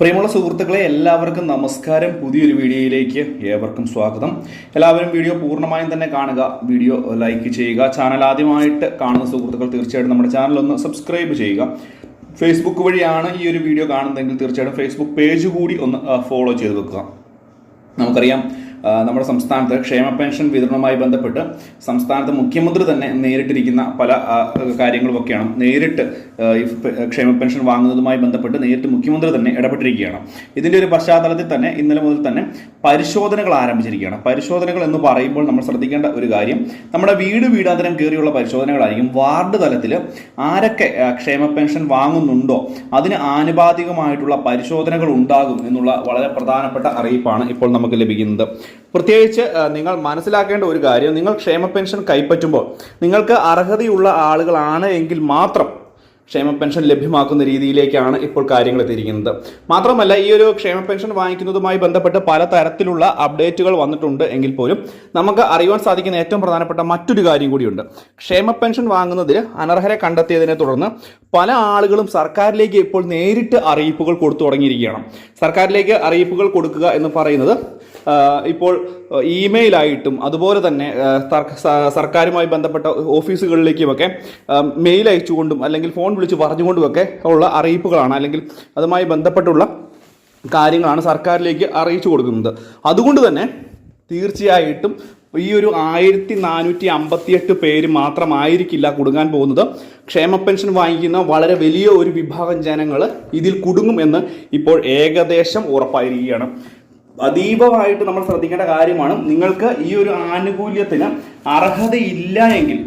പ്രിയമുള്ള സുഹൃത്തുക്കളെ എല്ലാവർക്കും നമസ്കാരം. പുതിയൊരു വീഡിയോയിലേക്ക് ഏവർക്കും സ്വാഗതം. എല്ലാവരും വീഡിയോ പൂർണമായും തന്നെ കാണുക വീഡിയോ ലൈക്ക് ചെയ്യുക. ചാനൽ ആദ്യമായിട്ട് കാണുന്ന സുഹൃത്തുക്കൾ തീർച്ചയായിട്ടും നമ്മുടെ ചാനൽ ഒന്ന് സബ്സ്ക്രൈബ് ചെയ്യുക. ഫേസ്ബുക്ക് വഴിയാണ് ഈ ഒരു വീഡിയോ കാണുന്നതെങ്കിൽ തീർച്ചയായിട്ടും ഫേസ്ബുക്ക് പേജ് കൂടി ഒന്ന് ഫോളോ ചെയ്ത് വെക്കുക. നമുക്കറിയാം നമ്മുടെ സംസ്ഥാനത്ത് ക്ഷേമ പെൻഷൻ വിതരണവുമായി ബന്ധപ്പെട്ട് സംസ്ഥാനത്ത് മുഖ്യമന്ത്രി തന്നെ നേരിട്ടിരിക്കുന്ന പല കാര്യങ്ങളുമൊക്കെയാണ്. നേരിട്ട് ക്ഷേമ പെൻഷൻ വാങ്ങുന്നതുമായി ബന്ധപ്പെട്ട് നേരിട്ട് മുഖ്യമന്ത്രി തന്നെ ഇടപെട്ടിരിക്കുകയാണ്. ഇതിന്റെ ഒരു പശ്ചാത്തലത്തിൽ തന്നെ ഇന്നലെ മുതൽ തന്നെ പരിശോധനകൾ ആരംഭിച്ചിരിക്കുകയാണ്. പരിശോധനകൾ എന്ന് പറയുമ്പോൾ നമ്മൾ ശ്രദ്ധിക്കേണ്ട ഒരു കാര്യം നമ്മുടെ വീട് വീടാന്തരം കയറിയുള്ള പരിശോധനകളായിരിക്കും വാർഡ് തലത്തിൽ ആരൊക്കെ ക്ഷേമ പെൻഷൻ വാങ്ങുന്നുണ്ടോ അതിന് ആനുപാതികമായിട്ടുള്ള പരിശോധനകൾ ഉണ്ടാകും എന്നുള്ള വളരെ പ്രധാനപ്പെട്ട അറിയിപ്പാണ് ഇപ്പോൾ നമുക്ക് ലഭിക്കുന്നത്. പ്രത്യേകിച്ച് നിങ്ങൾ മനസ്സിലാക്കേണ്ട ഒരു കാര്യം നിങ്ങൾ ക്ഷേമ പെൻഷൻ കൈപ്പറ്റുമ്പോൾ നിങ്ങൾക്ക് അർഹതയുള്ള ആളുകളാണ് എങ്കിൽ മാത്രം ക്ഷേമ പെൻഷൻ ലഭ്യമാക്കുന്ന രീതിയിലേക്കാണ് ഇപ്പോൾ കാര്യങ്ങൾ എത്തിയിരിക്കുന്നത്. മാത്രമല്ല ഈ ഒരു ക്ഷേമ പെൻഷൻ വാങ്ങിക്കുന്നതുമായി ബന്ധപ്പെട്ട് പല തരത്തിലുള്ള അപ്ഡേറ്റുകൾ വന്നിട്ടുണ്ട് എങ്കിൽ പോലും നമുക്ക് അറിയുവാൻ സാധിക്കുന്ന ഏറ്റവും പ്രധാനപ്പെട്ട മറ്റൊരു കാര്യം കൂടിയുണ്ട്. ക്ഷേമ പെൻഷൻ വാങ്ങുന്നതിൽ അനർഹരെ കണ്ടെത്തിയതിനെ തുടർന്ന് പല ആളുകളും സർക്കാരിലേക്ക് ഇപ്പോൾ നേരിട്ട് അറിയിപ്പുകൾ കൊടുത്തു തുടങ്ങിയിരിക്കുകയാണ്. സർക്കാരിലേക്ക് അറിയിപ്പുകൾ കൊടുക്കുക എന്ന് പറയുന്നത് ഇപ്പോൾ ഇമെയിലായിട്ടും അതുപോലെ തന്നെ സർക്കാരുമായി ബന്ധപ്പെട്ട ഓഫീസുകളിലേക്കുമൊക്കെ മെയിൽ അയച്ചുകൊണ്ടും അല്ലെങ്കിൽ ഫോൺ വിളിച്ച് പറഞ്ഞുകൊണ്ടുമൊക്കെ ഉള്ള അറിയിപ്പുകളാണ് അല്ലെങ്കിൽ അതുമായി ബന്ധപ്പെട്ടുള്ള കാര്യങ്ങളാണ് സർക്കാരിലേക്ക് അറിയിച്ചു കൊടുക്കുന്നത്. അതുകൊണ്ട് തന്നെ തീർച്ചയായിട്ടും ഈ ഒരു ആയിരത്തി നാനൂറ്റി അമ്പത്തിയെട്ട് പേര് മാത്രമായിരിക്കില്ല കുടുങ്ങാൻ പോകുന്നത്. ക്ഷേമ പെൻഷൻ വാങ്ങിക്കുന്ന വളരെ വലിയ ഒരു വിഭാഗം ജനങ്ങൾ ഇതിൽ കുടുങ്ങും എന്ന് ഇപ്പോൾ ഏകദേശം ഉറപ്പായിരിക്കുകയാണ്. അതീവമായിട്ട് നമ്മൾ ശ്രദ്ധിക്കേണ്ട കാര്യമാണ് നിങ്ങൾക്ക് ഈ ഒരു ആനുകൂല്യത്തിന് അർഹതയില്ല എങ്കിൽ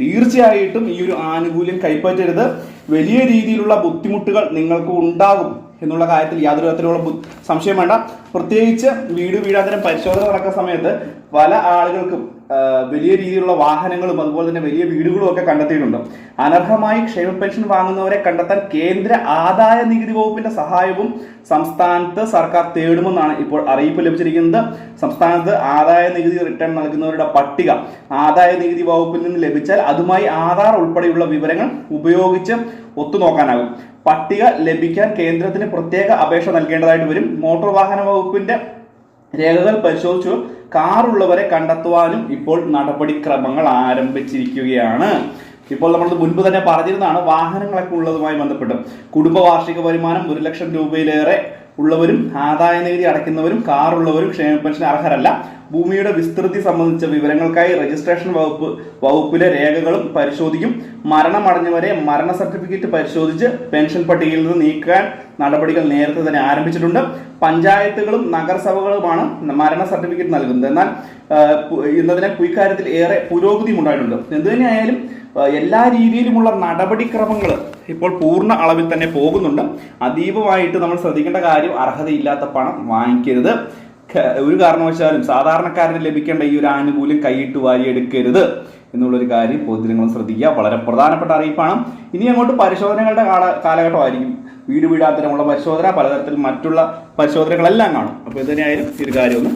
തീർച്ചയായിട്ടും ഈ ഒരു ആനുകൂല്യം കൈപ്പറ്റരുത്. വലിയ രീതിയിലുള്ള ബുദ്ധിമുട്ടുകൾ നിങ്ങൾക്ക് ഉണ്ടാകും എന്നുള്ള കാര്യത്തിൽ യാതൊരു തരത്തിലുള്ള സംശയം വേണ്ട. പ്രത്യേകിച്ച് വീട് വീടാന്തരം പരിശോധന നടക്കുന്ന സമയത്ത് പല ആളുകൾക്കും വലിയ രീതിയിലുള്ള വാഹനങ്ങളും അതുപോലെ തന്നെ വലിയ വീടുകളും ഒക്കെ കണ്ടെത്തിയിട്ടുണ്ട്. അനർഹമായി ക്ഷേമ പെൻഷൻ വാങ്ങുന്നവരെ കണ്ടെത്താൻ കേന്ദ്ര ആദായ നികുതി വകുപ്പിന്റെ സഹായവും സംസ്ഥാനത്ത് സർക്കാർ തേടുമെന്നാണ് ഇപ്പോൾ അറിയിപ്പ് ലഭിച്ചിരിക്കുന്നത്. സംസ്ഥാനത്ത് ആദായ നികുതി റിട്ടേൺ നൽകുന്നവരുടെ പട്ടിക ആദായ നികുതി വകുപ്പിൽ നിന്ന് ലഭിച്ചാൽ അതുമായി ആധാർ ഉൾപ്പെടെയുള്ള വിവരങ്ങൾ ഉപയോഗിച്ച് ഒത്തുനോക്കാനാകും. പട്ടിക ലഭിക്കാൻ കേന്ദ്രത്തിന് പ്രത്യേക അപേക്ഷ നൽകേണ്ടതായിട്ട് വരും. മോട്ടോർ വാഹന വകുപ്പിന്റെ രേഖകൾ പരിശോധിച്ചു കാറുള്ളവരെ കണ്ടെത്തുവാനും ഇപ്പോൾ നടപടിക്രമങ്ങൾ ആരംഭിച്ചിരിക്കുകയാണ്. ഇപ്പോൾ നമ്മൾ മുൻപ് തന്നെ പറഞ്ഞിരുന്നതാണ് വാഹനങ്ങളൊക്കെ ഉള്ളതുമായി ബന്ധപ്പെട്ട്. കുടുംബ വാർഷിക വരുമാനം ഒരു ലക്ഷം രൂപയിലേറെ ഉള്ളവരും ആദായ നികുതി അടയ്ക്കുന്നവരും കാറുള്ളവരും ക്ഷേമ പെൻഷൻ അർഹരല്ല. ഭൂമിയുടെ വിസ്തൃതി സംബന്ധിച്ച വിവരങ്ങൾക്കായി രജിസ്ട്രേഷൻ വകുപ്പ് വകുപ്പിലെ രേഖകളും പരിശോധിക്കും. മരണമടഞ്ഞവരെ മരണ സർട്ടിഫിക്കറ്റ് പരിശോധിച്ച് പെൻഷൻ പട്ടികയിൽ നിന്ന് നീക്കാൻ നടപടികൾ നേരത്തെ തന്നെ ആരംഭിച്ചിട്ടുണ്ട്. പഞ്ചായത്തുകളും നഗരസഭകളുമാണ് മരണ സർട്ടിഫിക്കറ്റ് നൽകുന്നത്. എന്നാൽ ഇന്നതിനെ ഇക്കാര്യത്തിൽ ഏറെ പുരോഗതിയും ഉണ്ടായിട്ടുണ്ട്. എന്തു തന്നെയായാലും ആ, എല്ലാ രീതിയിലുമുള്ള നടപടിക്രമങ്ങൾ ഇപ്പോൾ പൂർണ അളവിൽ തന്നെ പോകുന്നുണ്ട്. അതീവമായിട്ട് നമ്മൾ ശ്രദ്ധിക്കേണ്ട കാര്യം അർഹതയില്ലാത്ത പണം വാങ്ങിക്കരുത്. ഒരു കാരണവശാലും സാധാരണക്കാരന് ലഭിക്കേണ്ട ഈ ഒരു ആനുകൂല്യം കൈയിട്ട് വാരിയെടുക്കരുത് എന്നുള്ളൊരു കാര്യം പൊതുജനങ്ങളും ശ്രദ്ധിക്കുക. വളരെ പ്രധാനപ്പെട്ട അറിയിപ്പാണ്. ഇനി അങ്ങോട്ട് പരിശോധനകളുടെ കാല കാലഘട്ടമായിരിക്കും. വീട് വീടാത്തരമുള്ള പരിശോധന പലതരത്തിൽ മറ്റുള്ള പരിശോധനകളെല്ലാം കാണും. അപ്പോൾ ഇത് ഈ ഒരു കാര്യം ഒന്ന്